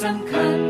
some cunt.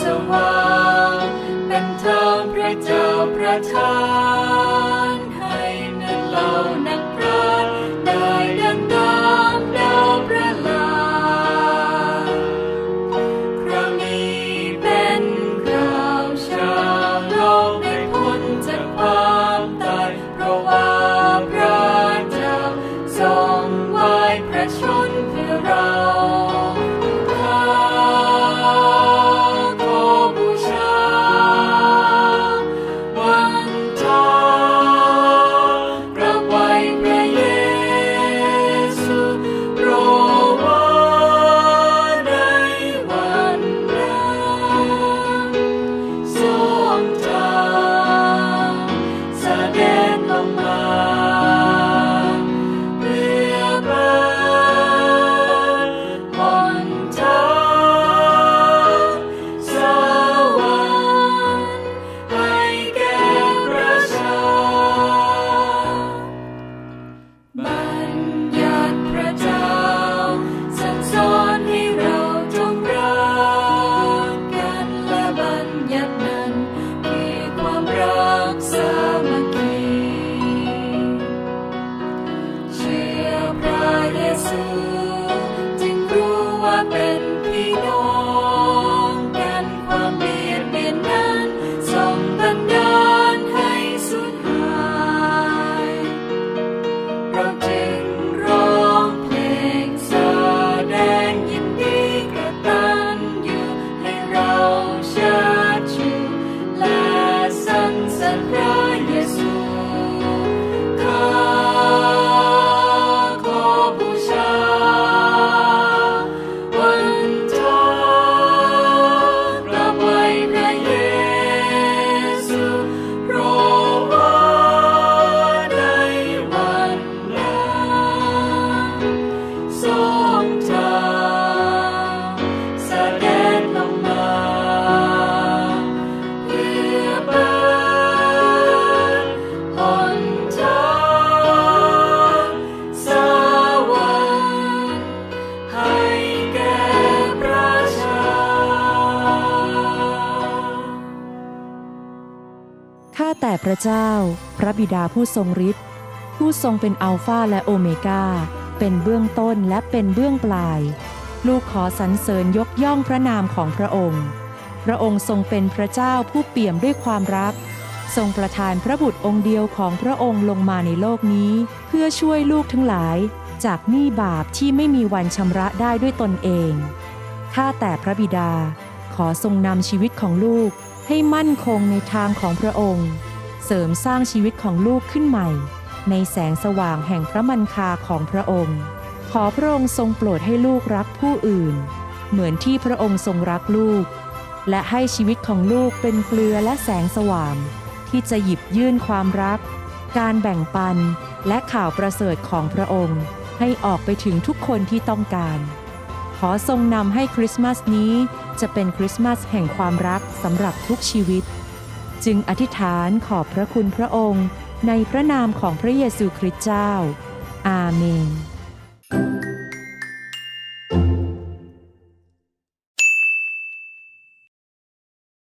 สว่าง เป็นทางพระเจ้าประทานาแต่พระเจ้า พระบิดาผู้ทรงฤทธิ์ผู้ทรงเป็นอัลฟาและโอเมกาเป็นเบื้องต้นและเป็นเบื้องปลาย ลูกขอสรรเสริญยกย่องพระนามของพระองค์ พระองค์ทรงเป็นพระเจ้าผู้เปี่ยมด้วยความรัก ทรงประทานพระบุตรองค์เดียวของพระองค์ลงมาในโลกนี้ เพื่อช่วยลูกทั้งหลาย จากหนี้บาปที่ไม่มีวันชำระได้ด้วยตนเอง ข้าแต่พระบิดา ขอทรงนำชีวิตของลูก ให้มั่นคงในทางของพระองค์ เสริมสร้างชีวิตของลูกขึ้นใหม่ ในแสงสว่างแห่งพระมันคาของพระองค์ ขอพระองค์ทรงโปรดให้ลูกรักผู้อื่น เหมือนที่พระองค์ทรงรักลูก และให้ชีวิตของลูกเป็นเกลือและแสงสว่าง ที่จะหยิบยื่นความรัก การแบ่งปันและข่าวประเสริฐของพระองค์ ให้ออกไปถึงทุกคนที่ต้องการ ขอทรงนำให้คริสต์มาสนี้จะเป็นคริสต์มาสแห่งความรักสำหรับทุกชีวิต จึงอธิษฐานขอบพระคุณพระองค์ ในพระนามของพระเยซูคริสต์เจ้า อาเมน